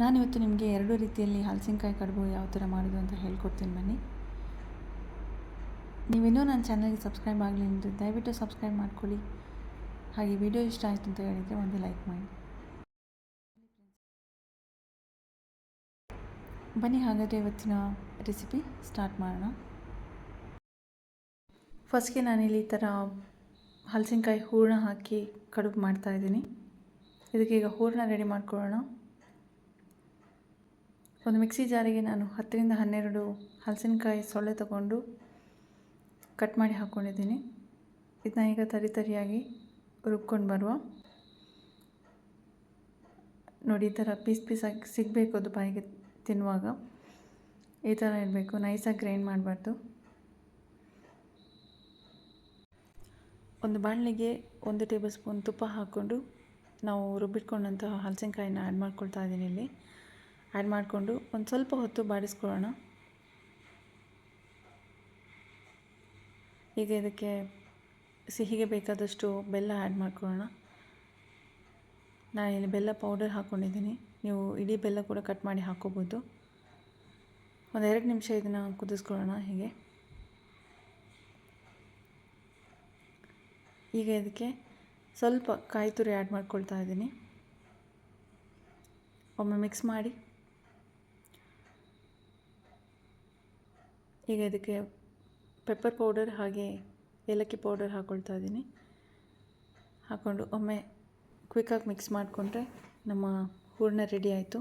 ನಾನಿವತ್ತು ನಿಮಗೆ ಎರಡು ರೀತಿಯಲ್ಲಿ ಹಲಸಿನಕಾಯಿ ಕಡುಬು ಯಾವ ಥರ ಮಾಡೋದು ಅಂತ ಹೇಳ್ಕೊಡ್ತೀನಿ ಬನ್ನಿ. ನೀವಿನ್ನೂ ನನ್ನ ಚಾನಲ್ಗೆ ಸಬ್ಸ್ಕ್ರೈಬ್ ಆಗಲಿ ಅಂದರೆ ದಯವಿಟ್ಟು ಸಬ್ಸ್ಕ್ರೈಬ್ ಮಾಡ್ಕೊಳ್ಳಿ. ಹಾಗೆ ವಿಡಿಯೋ ಇಷ್ಟ ಆಯಿತು ಅಂತ ಹೇಳಿದರೆ ಒಂದು ಲೈಕ್ ಮಾಡಿ. ಬನ್ನಿ ಹಾಗಾದರೆ ಇವತ್ತಿನ ರೆಸಿಪಿ ಸ್ಟಾರ್ಟ್ ಮಾಡೋಣ. ಫಸ್ಟ್ಗೆ ನಾನಿಲ್ಲಿ ಈ ಥರ ಹಲಸಿನಕಾಯಿ ಹೂರಣ ಹಾಕಿ ಕಡುಬು ಮಾಡ್ತಾಯಿದ್ದೀನಿ ಇದಕ್ಕೆ ಈಗ ಹೂರಣ ರೆಡಿ ಮಾಡ್ಕೊಳ್ಳೋಣ. ಒಂದು ಮಿಕ್ಸಿ ಜಾರಿಗೆ ನಾನು ಹತ್ತರಿಂದ ಹನ್ನೆರಡು ಹಲಸಿನಕಾಯಿ ಸೊಳ್ಳೆ ತಗೊಂಡು ಕಟ್ ಮಾಡಿ ಹಾಕ್ಕೊಂಡಿದ್ದೀನಿ. ಇದನ್ನ ಈಗ ತರಿ ತರಿಯಾಗಿ ರುಬ್ಕೊಂಡು ಬರುವ. ನೋಡಿ, ಈ ಥರ ಪೀಸ್ ಪೀಸಾಗಿ ಸಿಗಬೇಕು ಅದು ಬಾಯಿಗೆ ತಿನ್ನುವಾಗ. ಈ ಥರ ಇರಬೇಕು, ನೈಸಾಗಿ ಗ್ರೈಂಡ್ ಮಾಡಬಾರ್ದು. ಒಂದು ಬಾಣಲಿಗೆ ಒಂದು ಟೇಬಲ್ ಸ್ಪೂನ್ ತುಪ್ಪ ಹಾಕ್ಕೊಂಡು ನಾವು ರುಬ್ಬಿಟ್ಕೊಂಡಂತಹ ಹಲಸಿನಕಾಯಿನ ಆ್ಯಡ್ ಮಾಡ್ಕೊಳ್ತಾ ಇದ್ದೀನಿ ಇಲ್ಲಿ. ಆ್ಯಡ್ ಮಾಡಿಕೊಂಡು ಒಂದು ಸ್ವಲ್ಪ ಹೊತ್ತು ಬಾಡಿಸ್ಕೊಳ್ಳೋಣ. ಈಗ ಇದಕ್ಕೆ ಸಿಹಿಗೆ ಬೇಕಾದಷ್ಟು ಬೆಲ್ಲ ಆ್ಯಡ್ ಮಾಡ್ಕೊಳ್ಳೋಣ. ನಾನು ಇಲ್ಲಿ ಬೆಲ್ಲ ಪೌಡರ್ ಹಾಕ್ಕೊಂಡಿದ್ದೀನಿ ನೀವು ಇಡೀ ಬೆಲ್ಲ ಕೂಡ ಕಟ್ ಮಾಡಿ ಹಾಕ್ಕೋಬೋದು ಒಂದು ಎರಡು ನಿಮಿಷ ಇದನ್ನು ಕುದಿಸ್ಕೊಳ್ಳೋಣ ಹೀಗೆ. ಈಗ ಇದಕ್ಕೆ ಸ್ವಲ್ಪ ಕಾಯಿ ತುರಿ ಆ್ಯಡ್ ಮಾಡ್ಕೊಳ್ತಾ ಇದ್ದೀನಿ. ಒಮ್ಮೆ ಮಿಕ್ಸ್ ಮಾಡಿ. ಈಗ ಇದಕ್ಕೆ ಪೆಪ್ಪರ್ ಪೌಡರ್ ಹಾಗೆ ಏಲಕ್ಕಿ ಪೌಡರ್ ಹಾಕ್ಕೊಳ್ತಾ ಇದ್ದೀನಿ. ಹಾಕ್ಕೊಂಡು ಒಮ್ಮೆ ಕ್ವಿಕ್ಕಾಗಿ ಮಿಕ್ಸ್ ಮಾಡಿಕೊಂಡ್ರೆ ನಮ್ಮ ಹೂರಣ ರೆಡಿ ಆಯಿತು.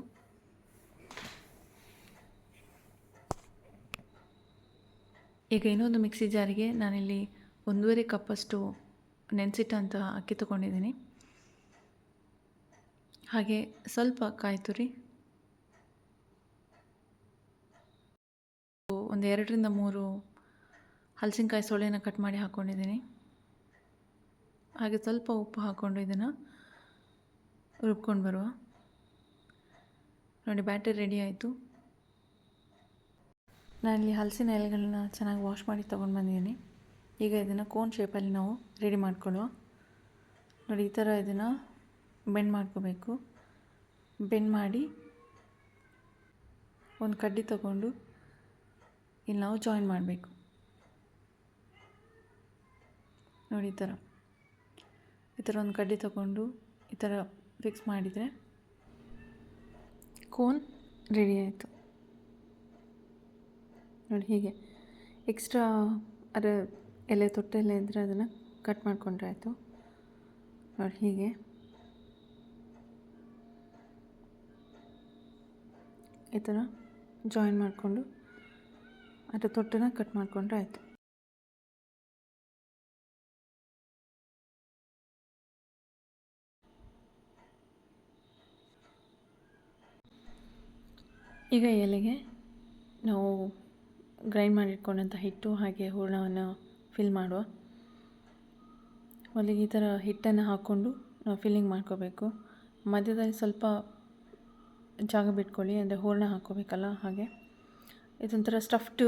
ಈಗ ಇನ್ನೊಂದು ಮಿಕ್ಸಿ ಜಾರಿಗೆ ನಾನಿಲ್ಲಿ ಒಂದೂವರೆ ಕಪ್ಪಷ್ಟು ನೆನೆಸಿಟ್ಟಂತಹ ಅಕ್ಕಿ ತಗೊಂಡಿದ್ದೀನಿ. ಹಾಗೆ ಸ್ವಲ್ಪ ಕಾಯಿ ತುರಿ ಒಂದು ಎರಡರಿಂದ ಮೂರು ಹಲಸಿನಕಾಯಿ ಸೊಳ್ಳೆನ ಕಟ್ ಮಾಡಿ ಹಾಕ್ಕೊಂಡಿದ್ದೀನಿ ಹಾಗೆ ಸ್ವಲ್ಪ ಉಪ್ಪು ಹಾಕ್ಕೊಂಡು ಇದನ್ನು ರುಬ್ಕೊಂಡು ಬರುವ. ನೋಡಿ, ಬ್ಯಾಟರ್ ರೆಡಿ ಆಯಿತು. ನಾನಿಲ್ಲಿ ಹಲಸಿನ ಎಲೆಗಳನ್ನ ಚೆನ್ನಾಗಿ ವಾಶ್ ಮಾಡಿ ತೊಗೊಂಡು ಬಂದಿದ್ದೀನಿ. ಈಗ ಇದನ್ನು ಕೋನ್ ಶೇಪಲ್ಲಿ ನಾವು ರೆಡಿ ಮಾಡ್ಕೊಳ್ಳುವ. ನೋಡಿ, ಈ ಥರ ಇದನ್ನು ಬೆಂಡ್ ಮಾಡ್ಕೋಬೇಕು. ಬೆಂಡ್ ಮಾಡಿ ಒಂದು ಕಡ್ಡಿ ತಗೊಂಡು ಇಲ್ಲಿ ನಾವು ಜಾಯಿನ್ ಮಾಡಬೇಕು. ನೋಡಿ ಈ ಥರ. ಈ ಥರ ಒಂದು ಕಡ್ಡಿ ತಗೊಂಡು ಈ ಥರ ಫಿಕ್ಸ್ ಮಾಡಿದರೆ ಕೋನ್ ರೆಡಿ ಆಯಿತು. ನೋಡಿ ಹೀಗೆ. ಎಕ್ಸ್ಟ್ರಾ ಅದರ ಎಲೆ ತೊಟ್ಟೆಲೆ ಇದ್ದರೆ ಅದನ್ನು ಕಟ್ ಮಾಡಿಕೊಂಡ್ರೆ ಆಯಿತು. ನೋಡಿ ಹೀಗೆ. ಈ ಥರ ಜಾಯಿನ್ ಮಾಡಿಕೊಂಡು ಅದರ ತೊಟ್ಟನ ಕಟ್ ಮಾಡಿಕೊಂಡ್ರೆ ಆಯಿತು. ಈಗ ಎಲೆಗೆ ನಾವು ಗ್ರೈಂಡ್ ಮಾಡಿಟ್ಕೊಂಡಂಥ ಹಿಟ್ಟು ಹಾಗೆ ಹೂರ್ಣವನ್ನು ಫಿಲ್ ಮಾಡುವ. ಒಲೆಗೆ ಈ ಥರ ಹಿಟ್ಟನ್ನು ಹಾಕ್ಕೊಂಡು ನಾವು ಫಿಲ್ಲಿಂಗ್ ಮಾಡ್ಕೋಬೇಕು. ಮಧ್ಯದಲ್ಲಿ ಸ್ವಲ್ಪ ಜಾಗ ಬಿಟ್ಕೊಳ್ಳಿ, ಅಂದರೆ ಹೂರ್ಣ ಹಾಕ್ಕೋಬೇಕಲ್ಲ ಹಾಗೆ. ಇದೊಂಥರ ಸ್ಟಫ್ಟು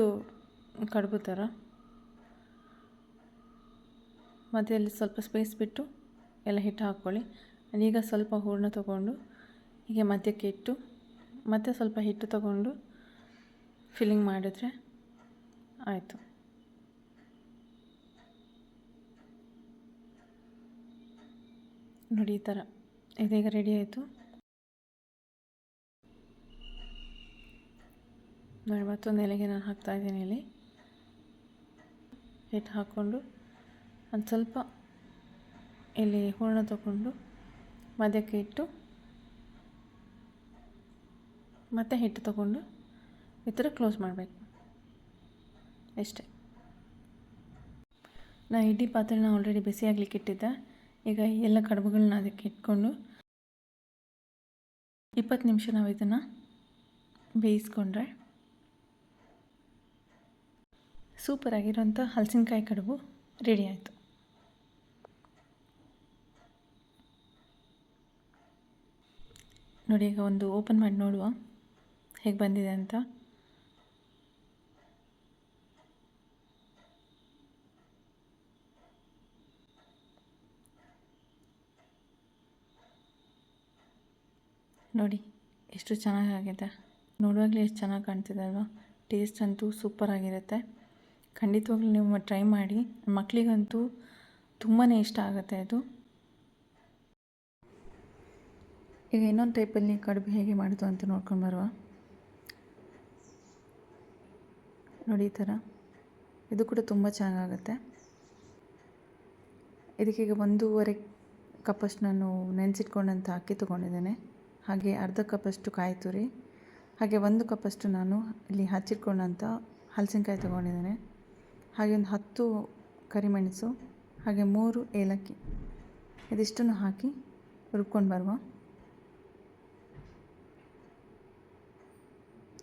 ಕಡುಬು ಥರ ಮಧ್ಯದಲ್ಲಿ ಸ್ವಲ್ಪ ಸ್ಪೇಸ್ ಬಿಟ್ಟು ಎಲ್ಲ ಹಿಟ್ಟು ಹಾಕ್ಕೊಳ್ಳಿ. ಈಗ ಸ್ವಲ್ಪ ಹೂರಣ ತೊಗೊಂಡು ಹೀಗೆ ಮಧ್ಯಕ್ಕೆ ಇಟ್ಟು ಮತ್ತೆ ಸ್ವಲ್ಪ ಹಿಟ್ಟು ತಗೊಂಡು ಫಿಲ್ಲಿಂಗ್ ಮಾಡಿದ್ರೆ ಆಯಿತು. ನೋಡಿ ಈ ಥರ. ಇದೀಗ ರೆಡಿ ಆಯಿತು. ನೋಡಿ ಮತ್ತೊಂದು ಎಲೆಗೆ ನಾನು ಹಾಕ್ತಾಯಿದ್ದೀನಿ ಇಲ್ಲಿ. ಹಿಟ್ಟು ಹಾಕ್ಕೊಂಡು ಒಂದು ಸ್ವಲ್ಪ ಇಲ್ಲಿ ಹೂರಣ ತಗೊಂಡು ಮಧ್ಯಕ್ಕೆ ಇಟ್ಟು ಮತ್ತೆ ಹಿಟ್ಟು ತಗೊಂಡು ಈ ಥರ ಕ್ಲೋಸ್ ಮಾಡಬೇಕು. ಅಷ್ಟೇ ನಾ ಇಡ್ಲಿ ಪಾತ್ರೆನ ಆಲ್ರೆಡಿ ಬಿಸಿಯಾಗಲಿಕ್ಕೆ ಇಟ್ಟಿದ್ದೆ. ಈಗ ಎಲ್ಲ ಕಡುಬುಗಳನ್ನ ಅದಕ್ಕೆ ಇಟ್ಕೊಂಡು ಇಪ್ಪತ್ತು ನಿಮಿಷ ನಾವು ಇದನ್ನು ಬೇಯಿಸ್ಕೊಂಡ್ರೆ ಸೂಪರಾಗಿರೋಂಥ ಹಲಸಿನಕಾಯಿ ಕಡುಬು ರೆಡಿ ಆಯಿತು. ನೋಡಿ, ಈಗ ಒಂದು ಓಪನ್ ಮಾಡಿ ನೋಡುವ ಹೇಗೆ ಬಂದಿದೆ ಅಂತ. ನೋಡಿ, ಎಷ್ಟು ಚೆನ್ನಾಗಾಗಿದೆ. ನೋಡುವಾಗಲೇ ಎಷ್ಟು ಚೆನ್ನಾಗಿ ಕಾಣ್ತಿದೆ ಅಲ್ವಾ? ಟೇಸ್ಟ್ ಅಂತೂ ಸೂಪರಾಗಿರುತ್ತೆ. ಖಂಡಿತವಾಗ್ಲೂ ನೀವು ಟ್ರೈ ಮಾಡಿ. ಮಕ್ಕಳಿಗಂತೂ ತುಂಬಾ ಇಷ್ಟ ಆಗುತ್ತೆ ಅದು. ಈಗ ಇನ್ನೊಂದು ಟೈಪಲ್ಲಿ ಕಡುಬು ಹೇಗೆ ಮಾಡೋದು ಅಂತ ನೋಡ್ಕೊಂಡು ಬರುವ. ನೋಡಿ ಈ ಥರ ಇದು ಕೂಡ ತುಂಬ ಚೆನ್ನಾಗುತ್ತೆ ಇದಕ್ಕೀಗ ಒಂದೂವರೆ ಕಪ್ಪಷ್ಟು ನಾನು ನೆನೆಸಿಟ್ಕೊಂಡಂತ ಅಕ್ಕಿ ತೊಗೊಂಡಿದ್ದೇನೆ. ಹಾಗೆ ಅರ್ಧ ಕಪ್ಪಷ್ಟು ಕಾಯಿ ತುರಿ, ಹಾಗೆ ಒಂದು ಕಪ್ಪಷ್ಟು ನಾನು ಇಲ್ಲಿ ಹಚ್ಚಿಟ್ಕೊಂಡಂಥ ಹಲಸಿನಕಾಯಿ ತೊಗೊಂಡಿದ್ದೇನೆ. ಹಾಗೆ ಒಂದು ಹತ್ತು ಕರಿಮೆಣಸು, ಹಾಗೆ ಮೂರು ಏಲಕ್ಕಿ. ಇದಿಷ್ಟನ್ನು ಹಾಕಿ ರುಬ್ಕೊಂಡು ಬರುವ.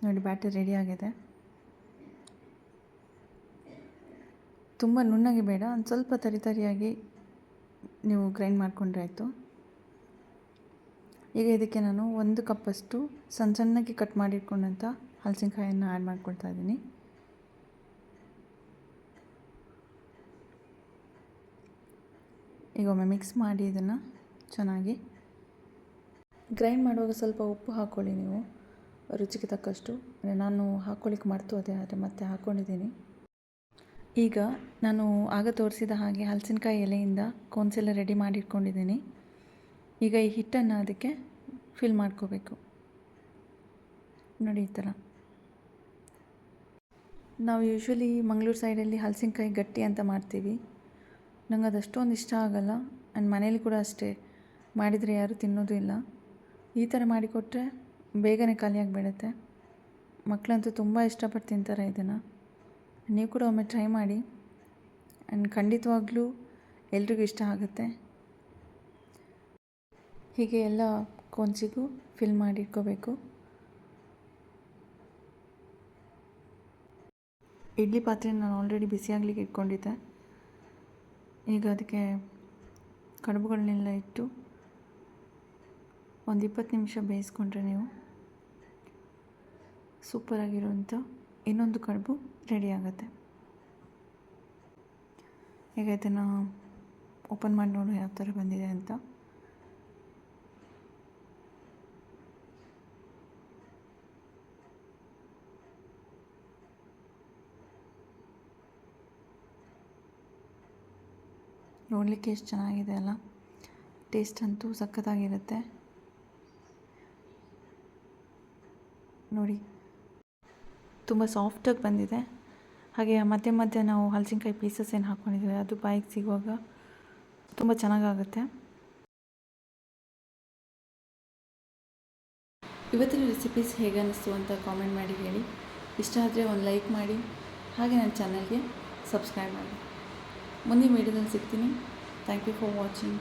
ನೋಡಿ, ಬ್ಯಾಟರ್ ರೆಡಿ ಆಗಿದೆ. ತುಂಬ ನುಣ್ಣಗೆ ಬೇಡ, ಒಂದು ಸ್ವಲ್ಪ ತರಿ ತರಿಯಾಗಿ ನೀವು ಗ್ರೈಂಡ್ ಮಾಡಿಕೊಂಡ್ರೆ ಆಯಿತು. ಈಗ ಇದಕ್ಕೆ ನಾನು ಒಂದು ಕಪ್ಪಷ್ಟು ಸಣ್ಣ ಸಣ್ಣಗೆ ಕಟ್ ಮಾಡಿಟ್ಕೊಂಡಂಥ ಹಲಸಿನಕಾಯನ್ನು ಆ್ಯಡ್ ಮಾಡ್ಕೊಳ್ತಾ ಇದ್ದೀನಿ. ಈಗ ಒಮ್ಮೆ ಮಿಕ್ಸ್ ಮಾಡಿ ಇದನ್ನು ಚೆನ್ನಾಗಿ. ಗ್ರೈಂಡ್ ಮಾಡುವಾಗ ಸ್ವಲ್ಪ ಉಪ್ಪು ಹಾಕ್ಕೊಳ್ಳಿ ನೀವು. ರುಚಿಗೆ ತಕ್ಕಷ್ಟು. ನಾನು ಹಾಕ್ಕೊಳ್ಳಿಕ್ಕೆ ಮರ್ತು ಅದೇ ಆದರೆ ಮತ್ತೆ ಹಾಕ್ಕೊಂಡಿದ್ದೀನಿ ಈಗ ನಾನು ಆಗ ತೋರಿಸಿದ ಹಾಗೆ ಹಲಸಿನಕಾಯಿ ಎಲೆಯಿಂದ ಕೋನ್ಸೆಲ್ಲ ರೆಡಿ ಮಾಡಿಟ್ಕೊಂಡಿದ್ದೀನಿ ಈಗ ಈ ಹಿಟ್ಟನ್ನು ಅದಕ್ಕೆ ಫಿಲ್ ಮಾಡ್ಕೋಬೇಕು. ನೋಡಿ ಈ ಥರ ನಾವು ಯೂಶ್ವಲಿ ಮಂಗಳೂರು ಸೈಡಲ್ಲಿ ಹಲಸಿನಕಾಯಿ ಗಟ್ಟಿ ಅಂತ ಮಾಡ್ತೀವಿ. ನಂಗೆ ಅದಷ್ಟೊಂದು ಇಷ್ಟ ಆಗಲ್ಲ. ಆ್ಯಂಡ್ ಮನೇಲಿ ಕೂಡ ಅಷ್ಟೇ. ಮಾಡಿದರೆ ಯಾರೂ ತಿನ್ನೋದು ಇಲ್ಲ. ಈ ಥರ ಮಾಡಿಕೊಟ್ರೆ ಬೇಗನೆ ಖಾಲಿಯಾಗಿಬಿಡುತ್ತೆ ಮಕ್ಕಳಂತೂ ತುಂಬ ಇಷ್ಟಪಟ್ಟು ತಿಂತಾರೆ ಇದನ್ನು. ನೀವು ಕೂಡ ಒಮ್ಮೆ ಟ್ರೈ ಮಾಡಿ. ಆ್ಯಂಡ್ ಖಂಡಿತವಾಗ್ಲೂ ಎಲ್ರಿಗೂ ಇಷ್ಟ ಆಗುತ್ತೆ. ಹೀಗೆ ಎಲ್ಲ ಕೊಂಚಿಗೂ ಫಿಲ್ ಮಾಡಿ ಇಟ್ಕೋಬೇಕು. ಇಡ್ಲಿ ಪಾತ್ರೆ ನಾನು ಆಲ್ರೆಡಿ ಬಿಸಿಯಾಗ್ಲಿಕ್ಕೆ ಇಟ್ಕೊಂಡಿದ್ದೆ. ಈಗ ಅದಕ್ಕೆ ಕಡುಬುಗಳನ್ನೆಲ್ಲ ಇಟ್ಟು ಒಂದು ಇಪ್ಪತ್ತು ನಿಮಿಷ ಬೇಯಿಸ್ಕೊಂಡ್ರೆ ನೀವು ಸೂಪರಾಗಿರುವಂಥ ಇನ್ನೊಂದು ಕಡುಬು ರೆಡಿ ಆಗುತ್ತೆ. ಈಗ ಇದನ್ನು ಓಪನ್ ಮಾಡಿ ನೋಡು ಯಾವ ಥರ ಬಂದಿದೆ ಅಂತ. ನೋಡಲಿಕ್ಕೆ ಎಷ್ಟು ಚೆನ್ನಾಗಿದೆ ಅಲ್ಲ. ಟೇಸ್ಟ್ ಅಂತೂ ಸಖತ್ತಾಗಿರುತ್ತೆ. ನೋಡಿ. ತುಂಬ ಸಾಫ್ಟಾಗಿ ಬಂದಿದೆ. ಹಾಗೆ ಮಧ್ಯೆ ಮಧ್ಯೆ ನಾವು ಹಲಸಿನಕಾಯಿ ಪೀಸಸ್ ಏನು ಹಾಕ್ಕೊಂಡಿದ್ದೀವಿ ಅದು ಬಾಯಿಗೆ ಸಿಗುವಾಗ ತುಂಬ ಚೆನ್ನಾಗಾಗುತ್ತೆ. ಇವತ್ತಿನ ರೆಸಿಪೀಸ್ ಹೇಗೆ ಅನ್ನಿಸ್ತು ಅಂತ ಕಾಮೆಂಟ್ ಮಾಡಿ ಹೇಳಿ. ಇಷ್ಟ ಆದರೆ ಒಂದು ಲೈಕ್ ಮಾಡಿ, ಹಾಗೆ ನನ್ನ ಚಾನಲ್ಗೆ ಸಬ್ಸ್ಕ್ರೈಬ್ ಮಾಡಿ. ಮುಂದಿನ ವೀಡಿಯೋದಲ್ಲಿ ಸಿಗ್ತೀನಿ. Thank you for watching